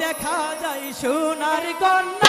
দেখা যায় সোনার কন্যা।